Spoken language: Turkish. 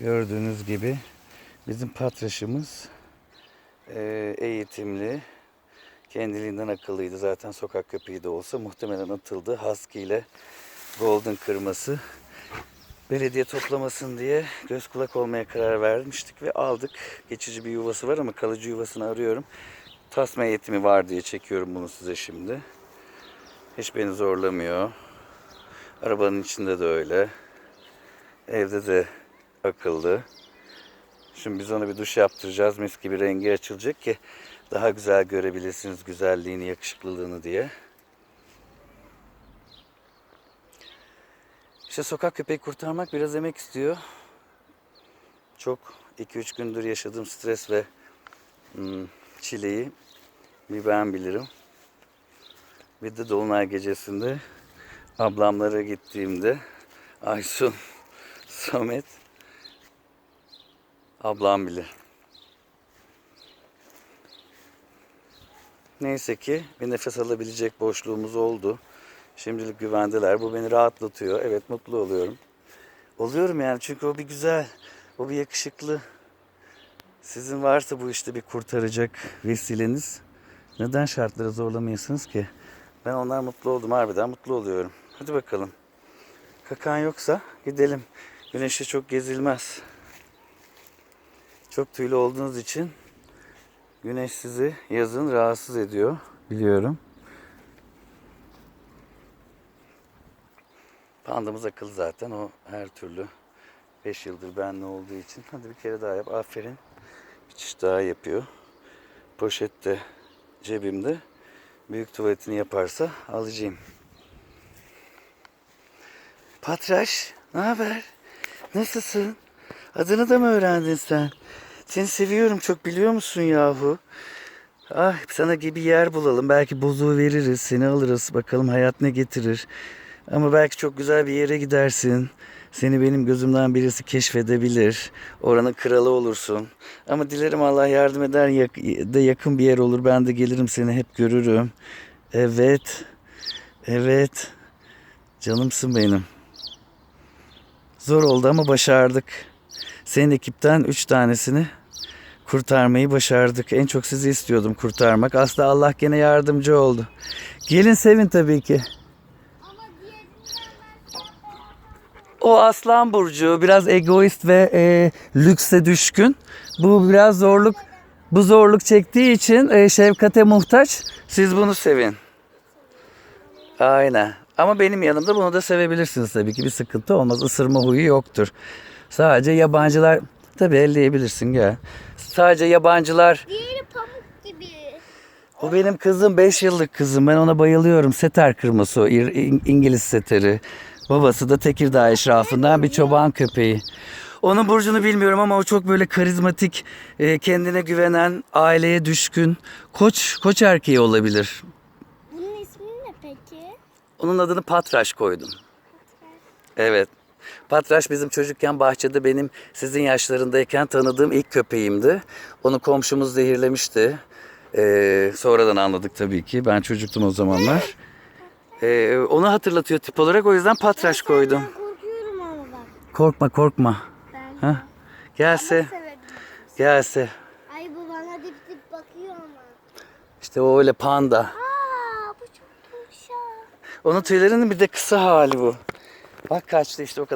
Gördüğünüz gibi bizim patraşımız eee, eğitimli. Kendiliğinden akıllıydı. Zaten sokak köpeği de olsa muhtemelen atıldı. Husky ile Golden kırması. Belediye toplamasın diye göz kulak olmaya karar vermiştik ve aldık. Geçici bir yuvası var ama kalıcı yuvasını arıyorum. Tasma eğitimi var diye çekiyorum bunu size şimdi. Hiç beni zorlamıyor. Arabanın içinde de öyle. Evde de akıllı. Şimdi biz ona bir duş yaptıracağız. Mis gibi rengi açılacak ki daha güzel görebilirsiniz güzelliğini, yakışıklılığını diye. İşte sokak köpeği kurtarmak biraz emek istiyor. Çok 2-3 gündür yaşadığım stres ve hmm, çileyi bir ben bilirim. Bir de Dolunay gecesinde ablamlara gittiğimde Aysun, Samet ablam bilir. Neyse ki bir nefes alabilecek boşluğumuz oldu. Şimdilik güvendeler. Bu beni rahatlatıyor. Evet mutlu oluyorum. Oluyorum yani çünkü o bir güzel, o bir yakışıklı. Sizin varsa bu işte bir kurtaracak vesileniz. Neden şartları zorlamayasınız ki? Ben onlar mutlu oldum harbiden mutlu oluyorum. Hadi bakalım. Kakan yoksa gidelim. Güneşte çok gezilmez. Çok tüylü olduğunuz için güneş sizi yazın rahatsız ediyor. Biliyorum. Pandamız akıllı zaten. O her türlü 5 yıldır benle olduğu için. Hadi bir kere daha yap. Aferin. Bir çiş daha yapıyor. Poşette cebimde. Büyük tuvaletini yaparsa alacağım. Patraş, ne haber? Nasılsın? Adını da mı öğrendin sen? Seni seviyorum çok biliyor musun yahu? Ah sana gibi yer bulalım. Belki bozuğu veririz, seni alırız. Bakalım hayat ne getirir. Ama belki çok güzel bir yere gidersin. Seni benim gözümden birisi keşfedebilir. Oranın kralı olursun. Ama dilerim Allah yardım eder de yakın bir yer olur. Ben de gelirim seni hep görürüm. Evet. Evet. Canımsın benim. Zor oldu ama başardık. Senin ekipten üç tanesini kurtarmayı başardık. En çok sizi istiyordum kurtarmak. Aslında Allah gene yardımcı oldu. Gelin sevin tabii ki. O aslan burcu biraz egoist ve e, lükse düşkün. Bu biraz zorluk bu zorluk çektiği için e, şefkate muhtaç. Siz bunu sevin. Aynen. Ama benim yanımda bunu da sevebilirsiniz tabii ki bir sıkıntı olmaz. Isırma huyu yoktur. Sadece yabancılar tabii elleyebilirsin gel. Sadece yabancılar Diğeri pamuk gibi. o benim kızım 5 yıllık kızım. Ben ona bayılıyorum. Seter kırması İngiliz seteri. Babası da Tekirdağ eşrafından bir çoban köpeği. Onun burcunu bilmiyorum ama o çok böyle karizmatik, e, kendine güvenen, aileye düşkün, koç koç erkeği olabilir. Bunun ismi ne peki? Onun adını Patraş koydum. Evet. Patraş bizim çocukken bahçede benim sizin yaşlarındayken tanıdığım ilk köpeğimdi. Onu komşumuz zehirlemişti. Ee, sonradan anladık tabii ki. Ben çocuktum o zamanlar. Ee, onu hatırlatıyor tip olarak. O yüzden Patraş koydum. Korkuyorum ama bak. Korkma korkma. Ben Ha? Gelse. severim. Gelse. Ay bu bana dip dip bakıyor ama. İşte o öyle panda. Aa bu çok yumuşak. Onun tüylerinin bir de kısa hali bu. Bak kaçtı işte o kadar.